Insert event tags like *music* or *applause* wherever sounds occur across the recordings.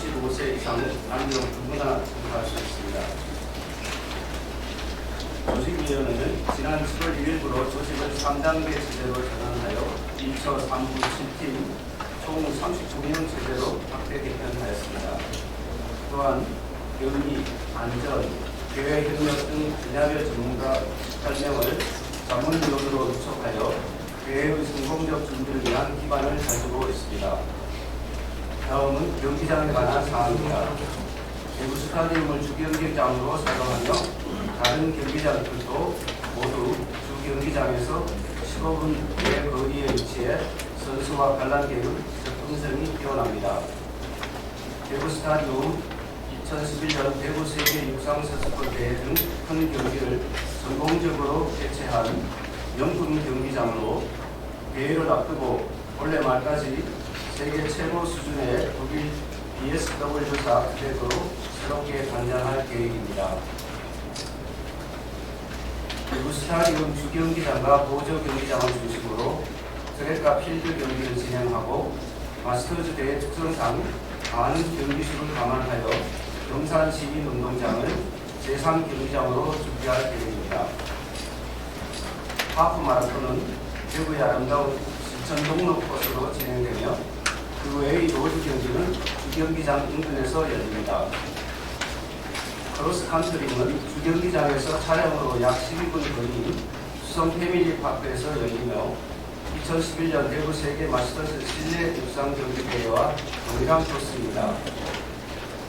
65세 이상은 안경 누구나 참가할 수 있습니다. 조직위원회는 지난 7월 1일부로 조직을 3단계 제대로 전환하여 1처 3부 7팀 총 39명 제대로 확대 개편하였습니다. 또한 교리, 안전, 대외협력 등 분야별 전문가 8명을 전문위원으로 위촉하여 대외의 성공적 준비를 위한 기반을 가지고 있습니다. 다음은 경기장에 관한 사항입니다. 대구 스타디움을 주경기장으로 사용하며 다른 경기장들도 모두 주 경기장에서 15분 내 거리에 위치해 선수와 관람객의 접근성이 뛰어납니다. 대구 스타디움 2011년 대구 세계 육상 선수권 대회 등 큰 경기를 성공적으로 개최한 명품 경기장으로 대회를 앞두고 올해 말까지 세계 최고 수준의 독일 BSW사 트랙으로 새롭게 단장할 계획입니다. 대구 스타디움 주경기장과 보조 경기장을 중심으로 트랙과 필드 경기를 진행하고 마스터즈 대회 특성상 많은 경기수를 감안하여 경산 시민 운동장을 제3 경기장으로 준비할 계획입니다. 하프 마라톤은 대구의 아름다운 실천 동로 코스로 진행되며 그 외의 로드 경기는 주경기장 인근에서 열립니다. 크로스 컨트리는 주경기장에서 차량으로 약 12분 거리인 수성 패밀리 파크에서 열리며 2011년 대구 세계 마스터즈 실내 육상 경기 대회와 동일한 코스입니다.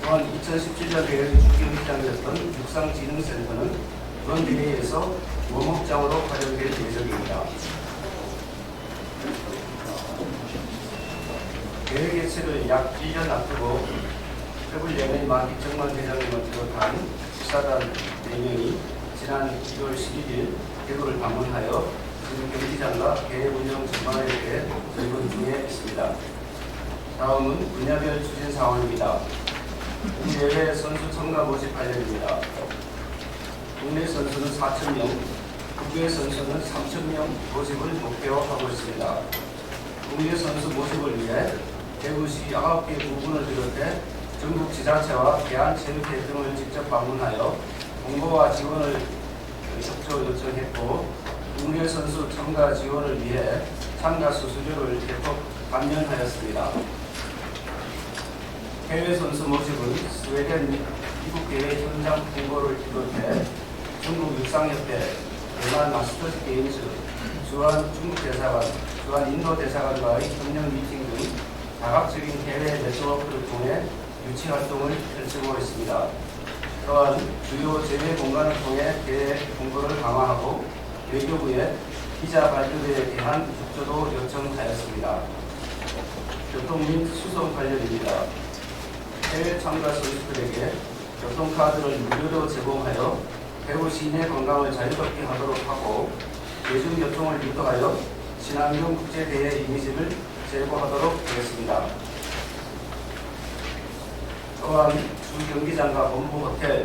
또한 2017년 대회 주경기장이었던 육상진흥센터는 이번 대회에서 모목장으로 활용될 예정입니다. 대회 개최를 약 1년 앞두고 태블연의 만 이정만 대장님을 비롯한 시사단 4명이 지난 2월 11일 대구를 방문하여 지금 경기장과 대회 운영 전망에 대해 질문 중에 있습니다. 다음은 분야별 추진 상황입니다. 이 대회 선수 참가 모집 관련입니다. 국내 선수는 4,000명, 국외 선수는 3,000명 모집을 목표하고 있습니다. 국내 선수 모집을 위해 대구시 9개 부분을 비롯해 전국 지자체와 대한체육회 등을 직접 방문하여 공고와 지원을 협조 요청했고 국내 선수 참가 지원을 위해 참가 수수료를 대폭 감면하였습니다. 해외 선수 모집은 스웨덴 미국 대회 현장 공고를 비롯해 중국 육상협회, 대만 마스터즈 게임즈, 주한 중국 대사관, 주한 인도 대사관과의 협력 미팅 등 다각적인 해외 네트워크를 통해 유치 활동을 펼치고 있습니다. 또한 주요 제외 공간을 통해 대회 공고를 강화하고 외교부에 비자 발급에 대한 협조도 요청하였습니다. 교통 및 수송 관련입니다. 해외 참가 선수들에게 교통카드를 무료로 제공하여 대구 시내 관광을 자유롭게 하도록 하고 대중교통을 유도하여 친환경 국제대회 이미지를 제고하도록 하겠습니다. 또한 주 경기장과 본부 호텔,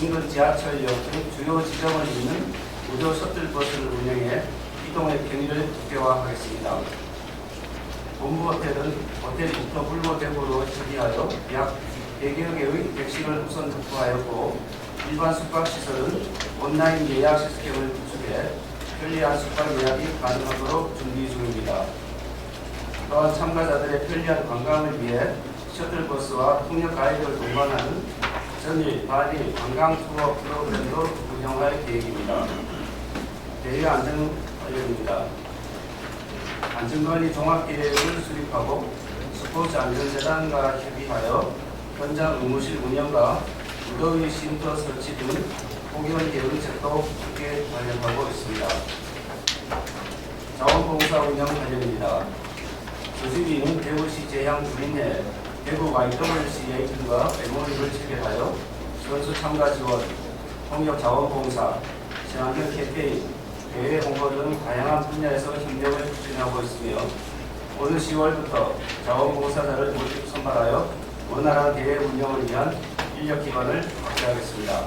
인근 지하철역 등 주요 지점을 잇는 무료 셔틀버스를 운영해 이동의 편의를 극대화하겠습니다. 본부 호텔은 호텔부터 불모 대구로 처리하여 약 100여 개의 백신을 우선 확보하였고 일반 숙박시설은 온라인 예약 시스템을 구축해 편리한 숙박 예약이 가능하도록 준비 중입니다. 또한 참가자들의 편리한 관광을 위해 셔틀버스와 통역 가이드를 동반하는 전일, 발일 관광 투어 프로그램도 운영할 계획입니다. 대외 안전 관련입니다. 안전관리 종합계획을 수립하고 스포츠 안전재단과 협의하여 현장 의무실 운영과 무더위 쉼터 설치 등 폭염 대응책도 함께 마련하고 있습니다. 자원봉사 운영 관련입니다. 조직위는 대구시 재향 주민회, 대구 YWCA 등과 MOU를 체결하여 선수 참가 지원, 통역 자원봉사, 친환경 캠페인, 대외 홍보 등 다양한 분야에서 협력을 추진하고 있으며 오늘 10월부터 자원봉사자를 모집 선발하여 원활한 대외 운영을 위한 인력 기반을 확대하겠습니다.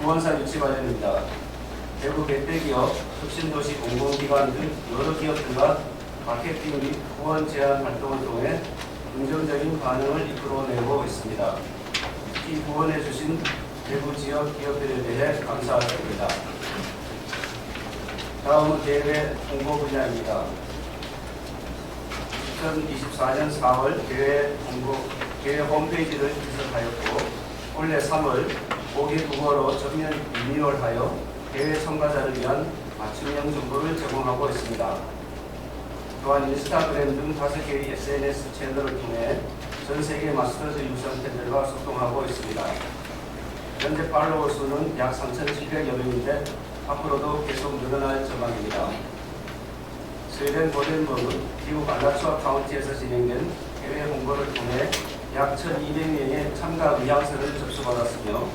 후원사 유치 관련입니다. 대구 백대기업, 혁신도시 공공기관 등 여러 기업들과 마케팅 및 후원 제안 활동을 통해 긍정적인 반응을 이끌어내고 있습니다. 특히 후원해 주신 대구 지역 기업들에 대해 감사드립니다. 다음은 대외 홍보 분야입니다. 2024년 4월 대외 홍보 대외 홈페이지를 개설하였고 올해 3월 5개 국어로 전면 리뉴얼하여 대회 참가자를 위한 맞춤형 정보를 제공하고 있습니다. 또한 인스타그램 등 5개의 SNS 채널을 통해 전 세계 마스터즈 유선 팬들과 소통하고 있습니다. 현재 팔로워 수는 약 3,700여 명인데 앞으로도 계속 늘어날 전망입니다. 스웨덴 고덴버그, 미국 알라츠와 카운티에서 진행된 해외 홍보를 통해 약 1,200명의 참가 의향서를 접수받았으며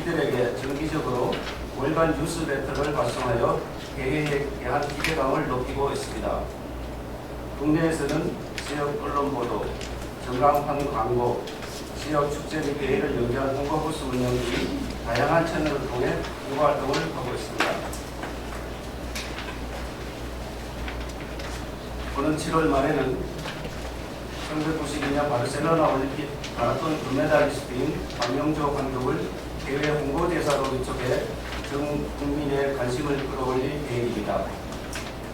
이들에게 정기적으로 월간 뉴스 레터를 발송하여 대회에 대한 기대감을 높이고 있습니다. 국내에서는 지역 언론 보도, 전광판 광고, 지역 축제 및 대회를 연계한 홍보부스 운영 등 다양한 채널을 통해 홍보 활동을 하고 있습니다. 오는 7월 말에는 1992년 바르셀로나 올림픽 마라톤 금메달리스트인 박명조 감독을 대회 홍보대사로 위촉해 전 국민의 관심을 끌어올릴 계획입니다.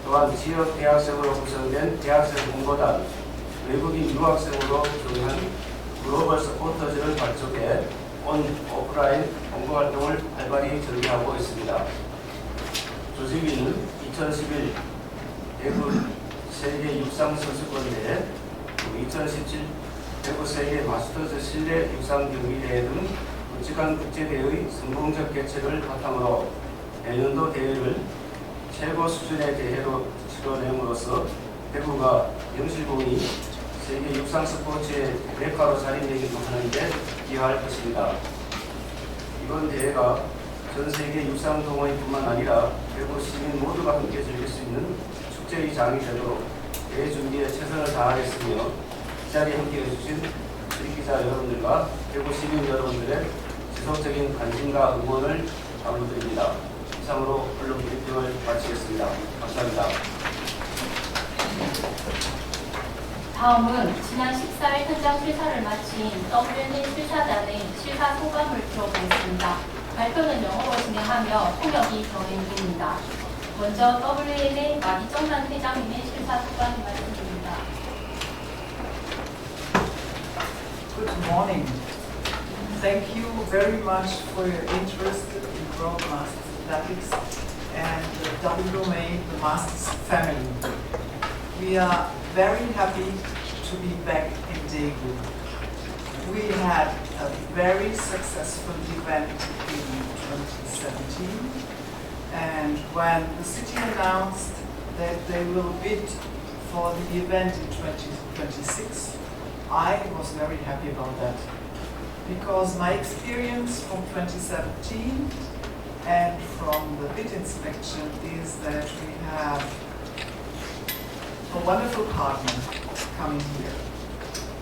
또한 지역 대학생으로 구성된 대학생 홍보단, 외국인 유학생으로 조용한 글로벌 서포터즈를 발족해 온 오프라인 홍보 활동을 활발히 전개하고 있습니다. 조직위는 2011 대구 세계 육상 선수권 대회, 2017 대구 세계 마스터즈 실내 육상 경기 대회 등 굵직한 국제대회의 성공적 개최를 바탕으로 내년도 대회를 최고 수준의 대회로 치러냄으로써 대구가 영실공이 세계 육상 스포츠의 메카로 자리매김 하는 데 기여할 것입니다. 이번 대회가 전 세계 육상 동호인뿐만 아니라 대구 시민 모두가 함께 즐길 수 있는 축제의 장이 되도록 대회 준비에 최선을 다하겠으며 이 자리에 함께 해주신 우리 기자 여러분들과 대구 시민 여러분들의 지속적인 관심과 응원을 당부드립니다. 이상으로 언론 브리핑을 마치겠습니다. 감사합니다. 다음은 지난 14일 현장 실사를 마친 WNA 실사단의 실사 소감을 들어보겠습니다. 발표는 영어로 진행하며 통역이 진행됩니다. 먼저 WNA 마기정란 회장님의 실사 소감 말씀드립니다. Good morning. Thank you very much for your interest in broadcast athletics and the WMA, the Masters family. We are very happy to be back in Daegu. We had a very successful event in 2017 and when the city announced that they will bid for the event in 2026, I was very happy about that because my experience from 2017 and from the bid inspection is that we have a wonderful partner coming here,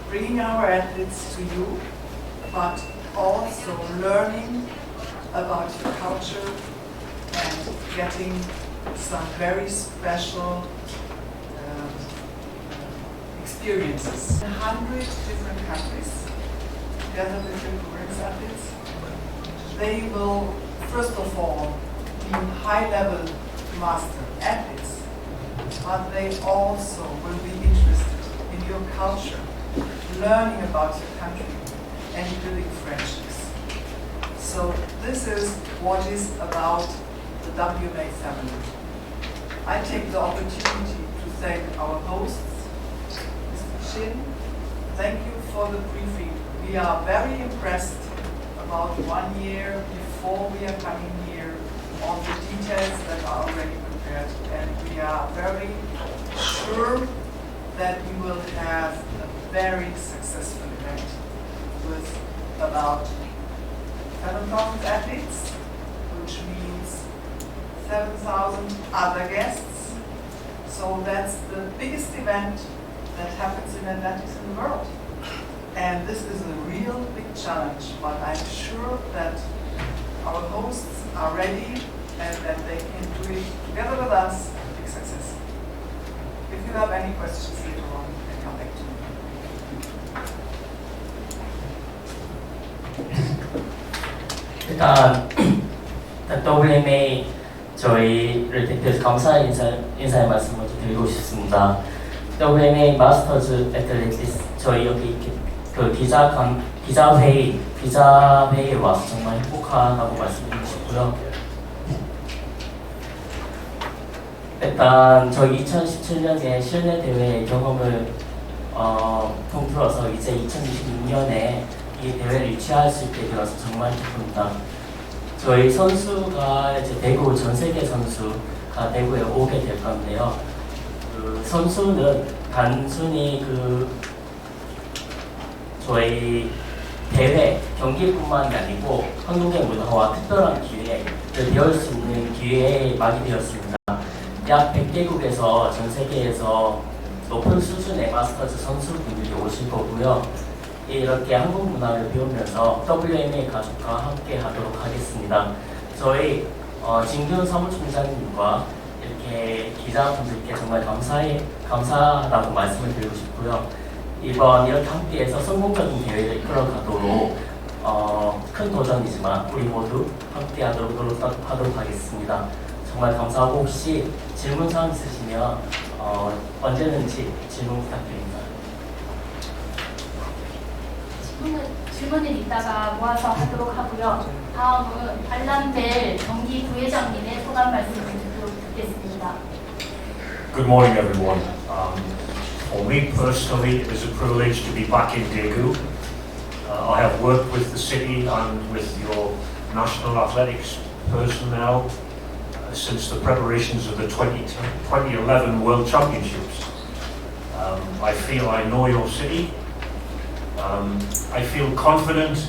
bringing our athletes to you, but also learning about your culture and getting some very special um, experiences. Hundred different countries together with your Korean athletes. They will, first of all, be high-level master athletes, but they also will be interested in your culture, learning about your country, and building friendships. So this is what is about the WMA family. I take the opportunity to thank our hosts, Mr. Shin. Thank you for the briefing. We are very impressed about one year before we are coming here on the details that are already prepared. And we are very sure that we will have a very successful event with about 7,000 athletes, which means 7,000 other guests. So that's the biggest event that happens in athletics in the world. And this is a real big challenge, but I'm sure that our hosts are ready and that they can do it together with us, a big success. If you have any questions later on, you can come back to me. 일단 일단 WMA 저희를 대표해서 감사 인사 인사의 말씀 먼저 드리고 싶습니다. WMA 마스터즈 애틀레티스 저희 여기 이렇게 그 기자 간 기자 회의 기자 회의에 와서 정말 행복하다고 말씀드리고 싶고요. 일단 저희 2017년에 실내 대회 경험을 어, 통틀어서 이제 2026년에 이 대회를 유치할 수 있게 되어서 정말 기쁩니다. 저희 선수가 이제 대구 전 세계 선수가 대구에 오게 될 건데요. 그 선수는 단순히 그 저희 대회 경기뿐만이 아니고 한국의 문화와 특별한 기회를 배울 수 있는 기회에 막이 되었습니다. 약 100개국에서 전 세계에서 높은 수준의 마스터즈 선수분들이 오실 거고요. 이렇게 한국 문화를 배우면서 WMA 가족과 함께 하도록 하겠습니다. 저희 어, 진균 사무총장님과 이렇게 기자분들께 정말 감사해, 감사하다고 말씀을 드리고 싶고요. 이번 이렇게 함께해서 성공적인 대회를 이끌어가도록 어, 큰 도전이지만 우리 모두 함께하도록 노력하도록 하겠습니다. 정말 감사하고 혹시 질문 사항 있으시면 어, 언제든지 질문 부탁드립니다. 질문을, 질문을 이따가 모아서 하도록 하고요. 다음은 알란벨 경기 부회장님의 소감 말씀을 듣도록 듣겠습니다. Good morning, everyone. Um, for me personally, it is a privilege to be back in Daegu. Uh, I have worked with the city and with your national athletics personnel uh, since the preparations of the 20, 2011 World Championships. Um, I feel I know your city. Um, I feel confident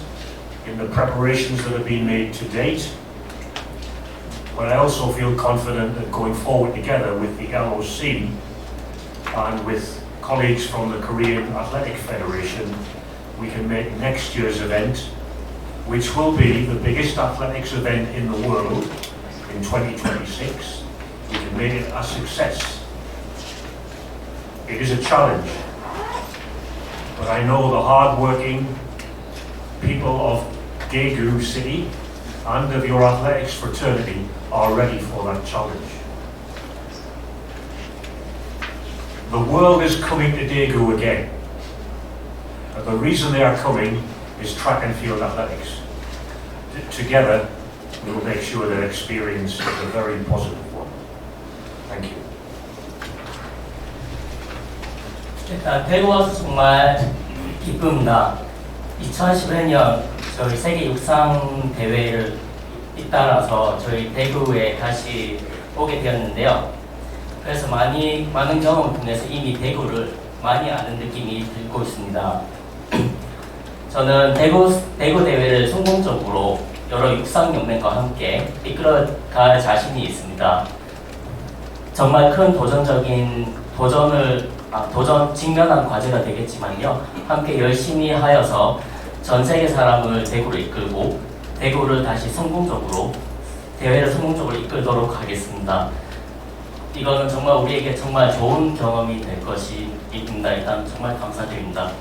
in the preparations that have been made to date. But I also feel confident that going forward together with the LOC and with colleagues from the Korean Athletic Federation, we can make next year's event, which will be the biggest athletics event in the world in 2026, we can make it a success. It is a challenge, but I know the hard-working people of Daegu City and of your athletics fraternity are ready for that challenge. The world is coming to Daegu again. And the reason they are coming is track and field athletics. T- Together, we will make sure their experience is a very positive one. Thank you. 일단 대구 와서 정말 기쁩니다. 2011년 저희 세계 육상 대회를 잇따라서 저희 대구에 다시 오게 되었는데요. 그래서 많이 많은 경험을 통해서 이미 대구를 많이 아는 느낌이 들고 있습니다. *clears throat* 저는 대구 대구 대회를 성공적으로 여러 육상 연맹과 함께 이끌어갈 자신이 있습니다. 정말 큰 도전적인 도전을 아, 도전 직면한 과제가 되겠지만요. 함께 열심히 하여서 전 세계 사람을 대구로 이끌고 대구를 다시 성공적으로 대회를 성공적으로 이끌도록 하겠습니다. 이거는 정말 우리에게 정말 좋은 경험이 될 것입니다. 일단 정말 감사드립니다.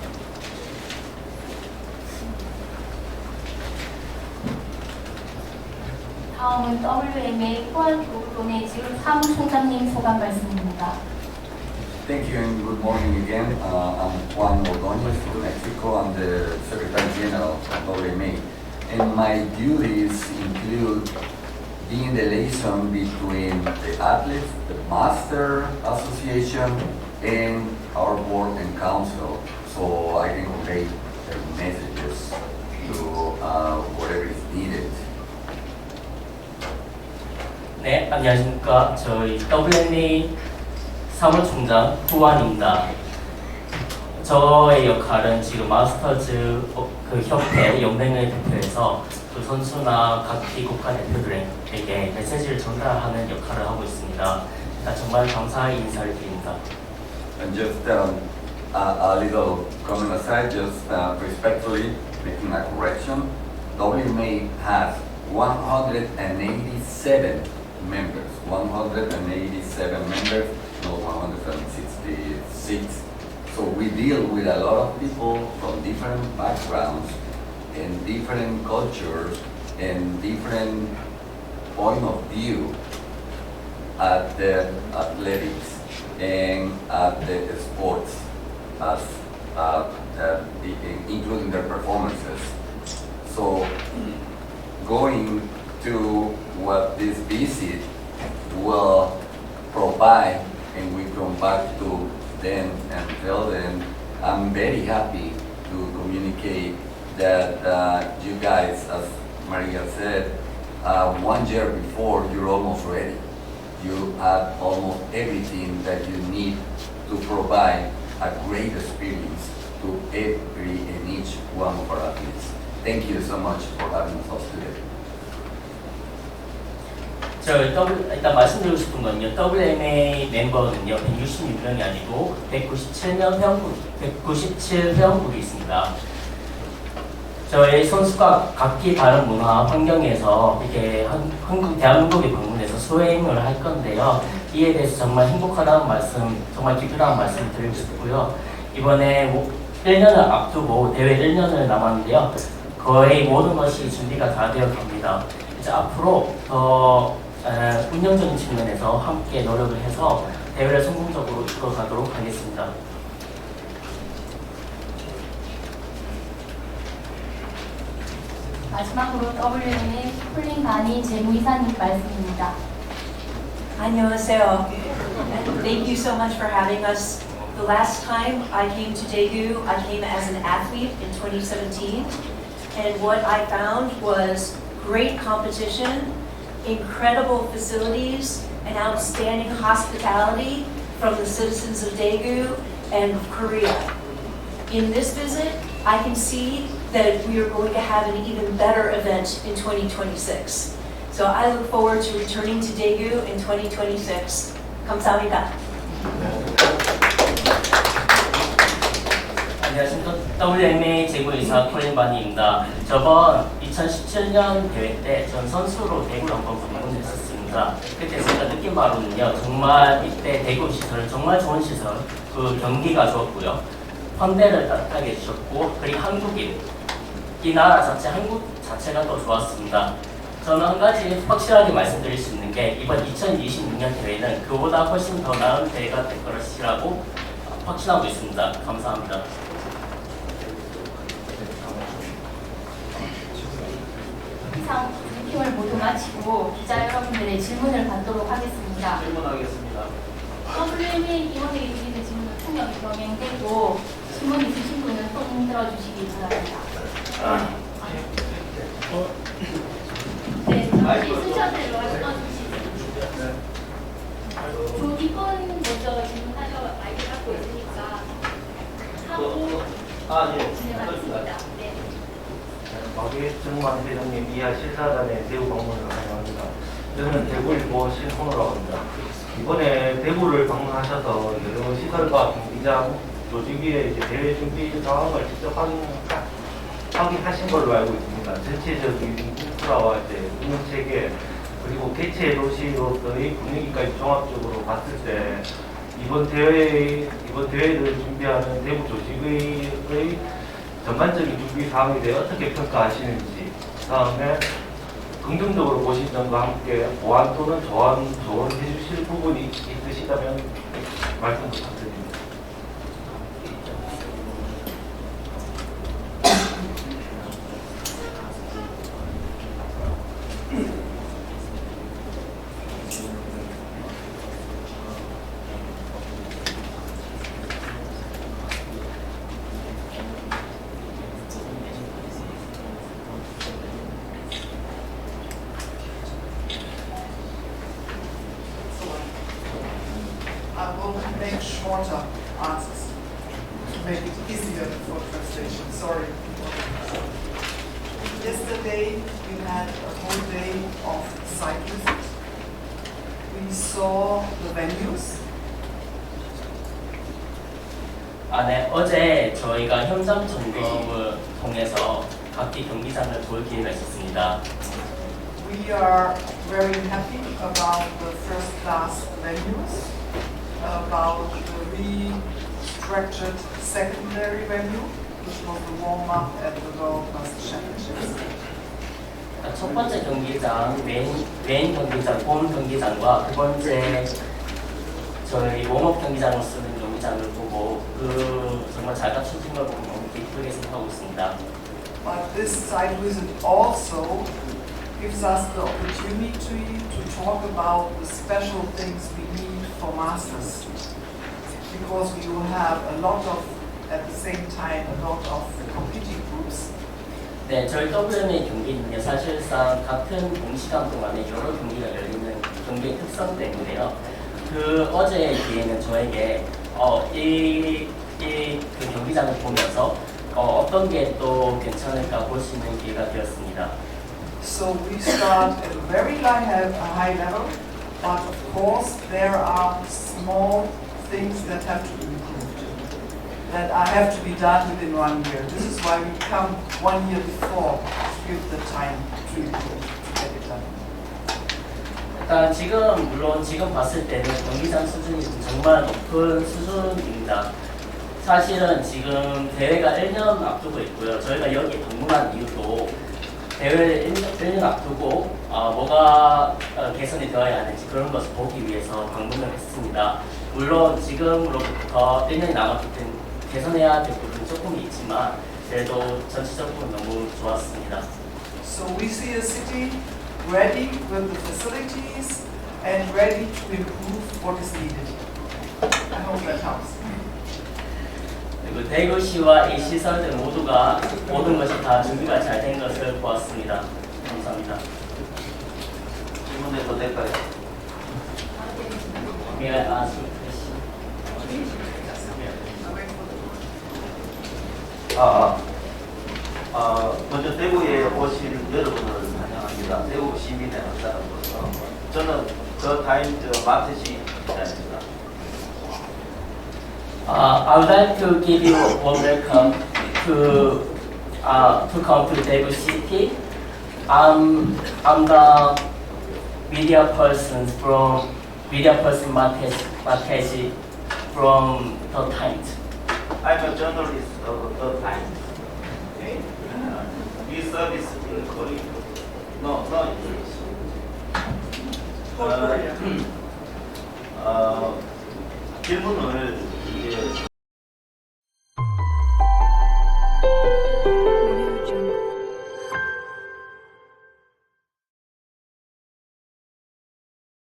다음은 WMA 포항 교육동의 지금 사무총장님 소감 말씀입니다. Thank you and good morning again. Uh, I'm Juan Ordóñez from Mexico. I'm the Secretary General of WMA. And my duties include being the liaison between the athletes, the Master Association, and our board and council. So I can convey the messages to uh, whatever is needed. 네, 안녕하십니까. 저희 WMA 사무총장 후원입니다. 저의 역할은 지금 마스터즈 어, 그 협회 연맹을 대표해서 그 선수나 각 기 국가대표들에게 메시지를 전달하는 역할을 하고 있습니다. 일단 정말 감사의 인사를 드립니다. And just um, a, a little comment aside, just uh, respectfully making a correction. WMA has 187 members. 187 members, not 166. So we deal with a lot of people from different backgrounds and different cultures and different point of view at the athletics and at the sports as uh, uh, including their performances. So going to what this visit will provide and we come back to them and tell them, I'm very happy to communicate that uh, you guys, as Maria said, uh, one year before, you're almost ready. You have almost everything that you need to provide a great experience to every and each one of our athletes. Thank you so much for having us today. 저 W, 일단 말씀드리고 싶은 건요. WMA 멤버는요. 166명이 아니고 197명 회원국, 197회원국이 있습니다. 저희 선수가 각기 다른 문화 환경에서 이렇게 한, 한국 대한민국에 방문해서 수행을 할 건데요. 이에 대해서 정말 행복하다는 말씀, 정말 기쁘다는 말씀 드리고 싶고요. 이번에 뭐 1년을 앞두고 대회 1년을 남았는데요. 거의 모든 것이 준비가 다 되어 갑니다. 이제 앞으로 더 에, 운영적인 측면에서 함께 노력을 해서 대회를 성공적으로 이끌어가도록 하겠습니다. 마지막으로 WM의 폴린 바니 재무이사님 말씀입니다. 안녕하세요. And thank you so much for having us. The last time I came to Daegu, I came as an athlete in 2017. And what I found was great competition, incredible facilities, and outstanding hospitality from the citizens of Daegu and of Korea. In this visit, I can see that we are going to have an even better event in 2026. So I look forward to returning to Daegu in 2026. 감사합니다. 안녕하십니까. WMA 재무이사 콜린 바니입니다. 저번 2017년 대회 때 전 선수로 대구를 한번 방문했었습니다. 그때 제가 느낀 바로는요. 정말 이때 대구 시설 정말 좋은 시설, 그 경기가 좋았고요. 환대를 따뜻하게 해주셨고 그리고 한국인 이 나라 자체 한국 자체가 더 좋았습니다. 저는 한 가지 확실하게 말씀드릴 수 있는 게 이번 2026년 대회는 그보다 훨씬 더 나은 대회가 될 것이라고 확신하고 있습니다. 감사합니다. 이상 브리핑을 모두 마치고 기자 여러분들의 질문을 받도록 하겠습니다. 질문하겠습니다. WMA 임원에게 드리는 질문은 통역이 병행되고 질문 있으신 분은 손 들어주시기 바랍니다. 네, 잠시 순서대로. 두 뒷분 먼저 질문하셔 마이크 갖고 있으니까 하고 아, 예. 진행하겠습니다. 네. 마계정만 회장님 이하 실사단의 대구 방문을 환영합니다. 저는 대구일보 신홍우라고 합니다. 이번에 대구를 방문하셔서 여러 시설과 경기장 조직위의 이제 대회 준비 상황을 직접 확인, 확인하신 걸로 알고 있습니다. 전체적인 인프라와 이제 운영 체계 그리고 개체 도시로서의 분위기까지 종합적으로 봤을 때 이번 대회 이번 대회를 준비하는 대구 조직의 전반적인 준비 사항에 대해 어떻게 평가하시는지 다음에 긍정적으로 보신 점과 함께 보완 또는 조언, 조언해 주실 부분이 있으시다면 말씀 부탁드립니다. I will make shorter answers to make it easier for translation. Sorry. yesterday we had a whole day of site visit. We saw the venues. 아, 네. 어제 저희가 현장 점검을 통해서 각기 경기장을 볼 기회가 있었습니다. We are very happy about the first class venues, about the restructured secondary venue, which was the warm up at the World Master Championships. 아, 첫 번째 경기장, 메인, 메인 경기장, 홈 경기장과 두 번째 저희 웜업 경기장을 쓰는 경기장을 보고 그 정말 잘 갖춰진 걸 보고 너무 기쁘게 생각하고 있습니다. But this site visit also gives us the opportunity to talk about the special things we need for masters. Because we will have a lot of, at the same time, a lot of competing groups. 네, 저희 WMA 경기는요, 사실상 같은 동시간 동안에 여러 경기가 열리는 경기의 특성 때문에요. 그 어제의 기회는 저에게 어, 이, 이, 그 경기장을 보면서 어, 어떤 게 또 괜찮을까 볼 수 있는 기회가 되었습니다. So we start at a very high, high level, but of course there are small things that have to be improved, that are, have to be done within one year. This is why we come one year before to give the time to improve, to get it done. 일단 지금 물론 지금 봤을 때는 경기장 수준이 정말 높은 수준입니다. 사실은 지금 대회가 1년 앞두고 있고요. 저희가 여기 방문한 이유도 대회를 1년, 1년 앞두고 어, 뭐가 어, 개선이 되어야 하는지 그런 것을 보기 위해서 방문을 했습니다. 물론 지금으로부터 1년이 남았기 때문에 개선해야 될 부분이 조금 있지만 그래도 전체적으로 너무 좋았습니다. So we see a city ready with the facilities and ready to improve what is needed. I hope that helps. 그리고 대구시와 이 시설들 모두가 모든 것이 다 준비가 잘 된 것을 보았습니다. 감사합니다. 질문해도 될까요? The 아, 아, 아, 먼저 대구에 오신 여러분을 환영합니다. 대구 시민의 한 사람으로서 저는 더 타임즈 마트시 기자입니다. Uh, I would like to give you a warm welcome to uh, to come to Daegu City. I'm I'm the media person from media person Mates Matesi from the Times. I'm a journalist of the Times. Okay. We service in Korea. No, no English. For Korea. *clears throat* 어, 질문을 Cheers.